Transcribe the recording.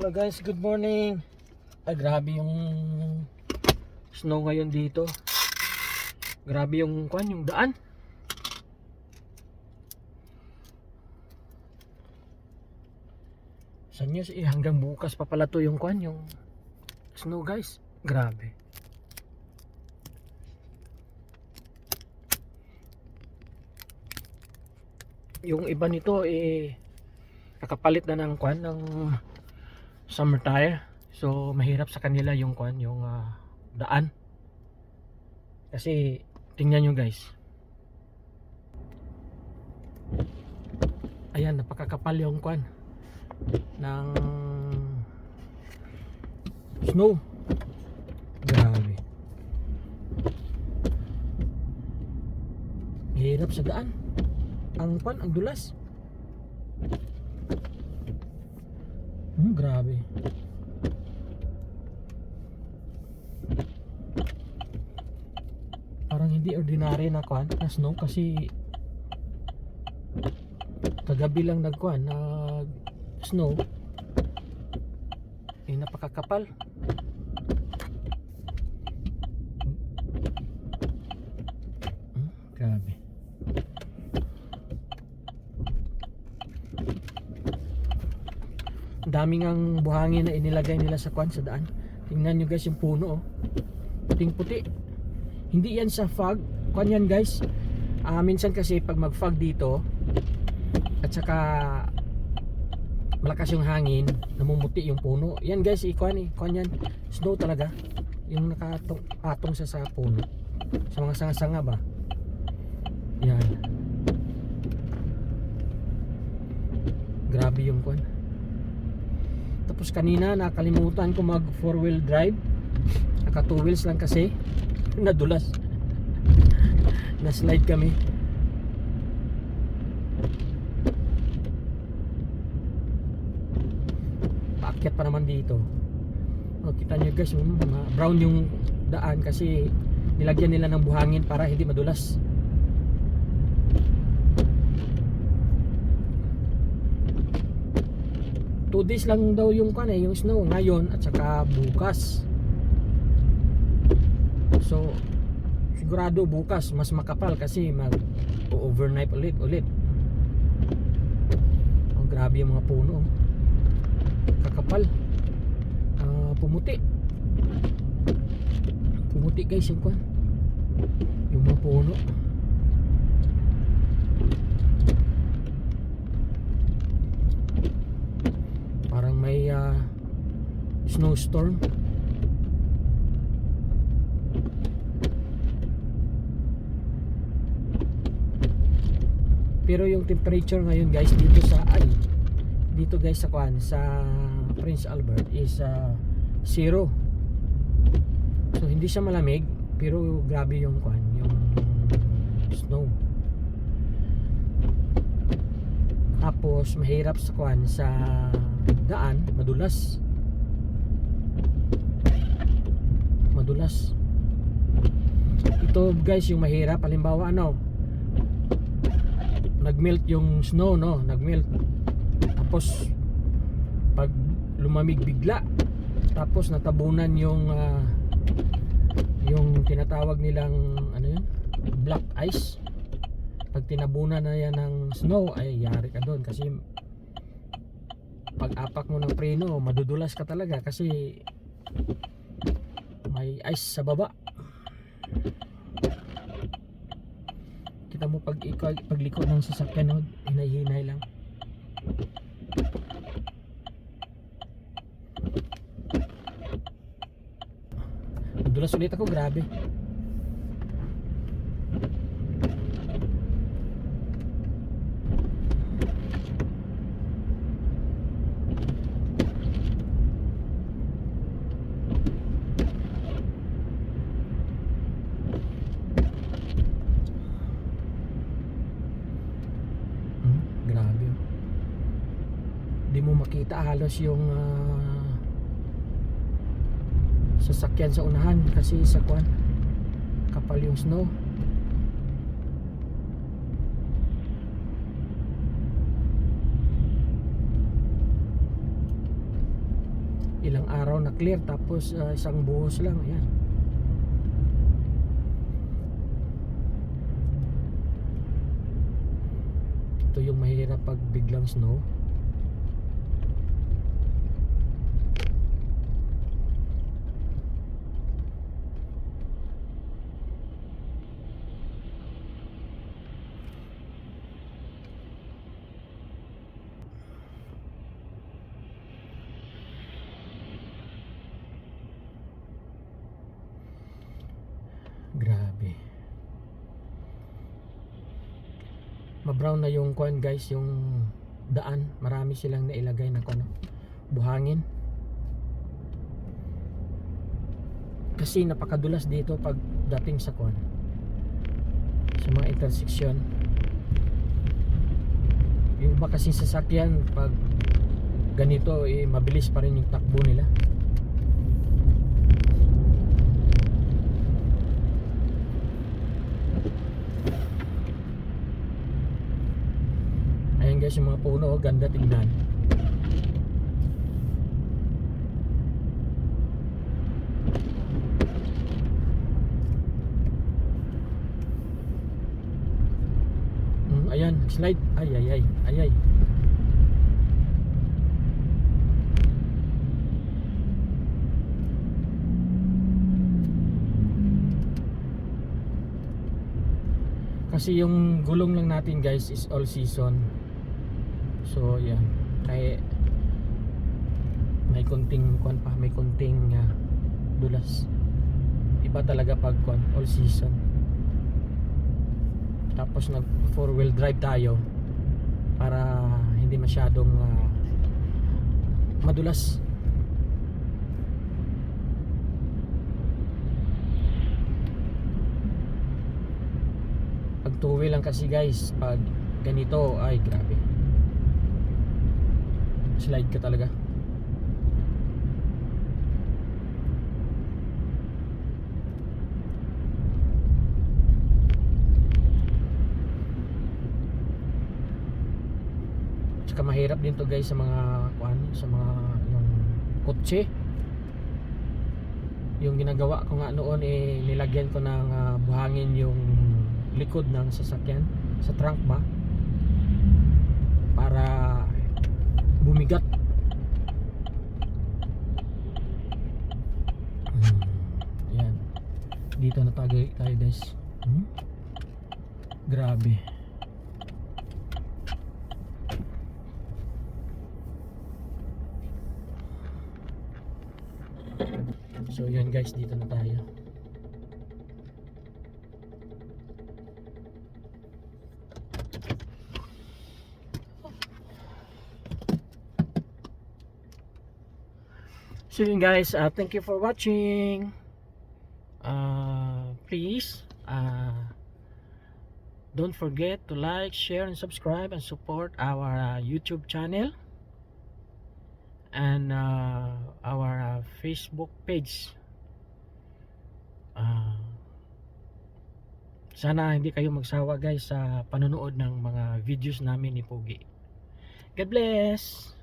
Hello guys, good morning. Ah, grabe yung snow ngayon dito. Grabe yung kwan, yung daan. Sa news, eh, hanggang bukas pa pala to yung kwan, yung snow guys. Grabe. Yung iba nito eh nakapalit na ng kwan ng summer tire. So mahirap sa kanila yung kwan, yung ah, daan. Kasi tingnan nyo guys. Ayan, napakakapal yung kwan ng snow. Grabe. Mahirap sa daan. Ang kwan, ang dulas. Hmm, grabe. Parang hindi ordinary na kwan na snow kasi kagabi lang nagkuan nag snow eh napakakapal. Hmm, grabe daming ang buhangin na inilagay nila sa kwan sa daan. Tingnan nyo guys yung puno oh. puting puti. Hindi yan sa fog. Kwan yan guys. Ah, minsan kasi pag mag fog dito at saka malakas yung hangin namumuti yung puno. Yan guys ikuan eh. Kuan yan. Snow talaga. Yung nakatong atong sa sa puno. Sa mga sanga-sanga ba? Yan. Grabe yung kuan tapos kanina nakalimutan ko mag four wheel drive. Naka two wheels lang kasi. Nadulas. Na slide kami. Paakyat pa naman dito. Oh, kita nyo guys brown yung daan kasi nilagyan nila ng buhangin para hindi madulas two days lang daw yung kan eh, yung snow ngayon at saka bukas. So sigurado bukas mas makapal kasi mag overnight ulit ulit. Oh, grabe yung mga puno oh. kakapal. Ah, pumuti. Pumuti guys yung kwan. Yung mga puno parang may ah, snowstorm. Pero yung temperature ngayon guys dito sa ay dito guys sa kwan sa Prince Albert is uh, zero. So hindi siya malamig pero grabe yung kwan yung snow. Tapos mahirap sa kwan sa daan madulas madulas ito guys yung mahirap. Halimbawa ano nagmelt yung snow no? Nagmelt. Tapos pag lumamig bigla tapos natabunan yung ah, yung tinatawag nilang ano yun? Black ice. Pag tinabunan na yan ng snow ay yari ka doon. Kasi pag apak mo ng preno madudulas ka talaga. Kasi may ice sa baba. Kita mo pag pagliko ng sasakyan no, hinay-hinay lang. Nadulas ulit ako, grabe. Hmm, grabe. Di mo makita halos yung ah, sasakyan sa unahan kasi sa kwan kapal yung snow ilang araw na clear tapos ah, isang buhos lang yan ito yung mahirap pag biglang snow Grabe. Ma-brown na yung kuan guys, yung daan. Marami silang nailagay na kuno buhangin. Kasi napakadulas dito pag dating sa kuan. Sa mga intersection. Yung iba kasing sasakyan pag ganito eh mabilis pa rin yung takbo nila. Ayan guys yung mga puno, oh, ganda tingnan. Mm, ayan, slide. Ay, ay, ay, ay, ay. Kasi yung gulong lang natin guys is all season. So yan, kaya may kunting kuan pa, may kunting ah, dulas. Iba talaga pag kuan all season. Tapos nag four wheel drive tayo para hindi masyadong ah, madulas. Pag two wheel lang kasi guys, pag ganito ay grabe. Slide ka talaga. Tsaka mahirap din to guys sa mga kuan, sa mga yung kotse. Yung ginagawa ko nga noon eh nilagyan ko ng ah, buhangin yung likod ng sasakyan sa trunk ba para bumigat. Hmm, ayan. Dito na tayo guys. Hmm? Grabe. So yun guys, dito na tayo. So yun guys, uh, thank you for watching. Uh, please, uh, don't forget to like, share, and subscribe and support our uh, YouTube channel and uh, our uh, Facebook page. Uh, sana hindi kayo magsawa guys sa panonood ng mga videos namin ni Pogi. God bless!